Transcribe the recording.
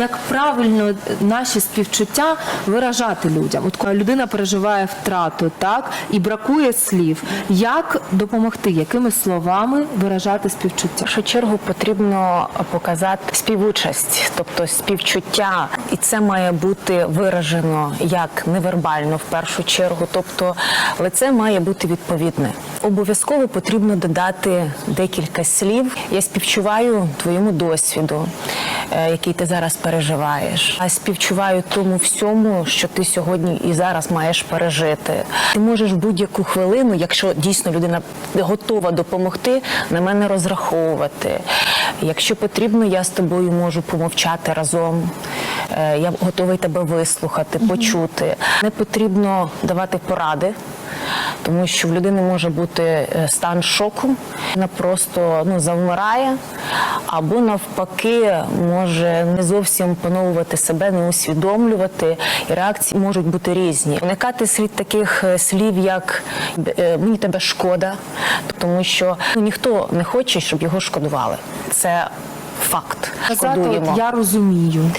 Як правильно наші співчуття виражати людям? От коли людина переживає втрату, так і бракує слів. Як допомогти, якими словами виражати співчуття? В першу чергу потрібно показати співучасть, тобто співчуття, і це має бути виражено як невербально в першу чергу, тобто лице має бути відповідне. Обов'язково потрібно додати декілька слів. Я співчуваю твоєму досвіду, який ти зараз переживаєш. А співчуваю тому всьому, що ти сьогодні і зараз маєш пережити. Ти можеш в будь-яку хвилину, якщо дійсно людина готова допомогти, на мене розраховувати. Якщо потрібно, я з тобою можу помовчати разом. Е, Я готовий тебе вислухати, почути. Не потрібно давати поради. Тому що в людини може бути е, стан шоку, вона просто ну завмирає, або навпаки може не зовсім пановувати себе, не усвідомлювати, і реакції можуть бути різні. Уникати слід таких е, слів, як е, мені тебе шкода, тому що ну, ніхто не хоче, щоб його шкодували. Це факт. Казати, от я розумію.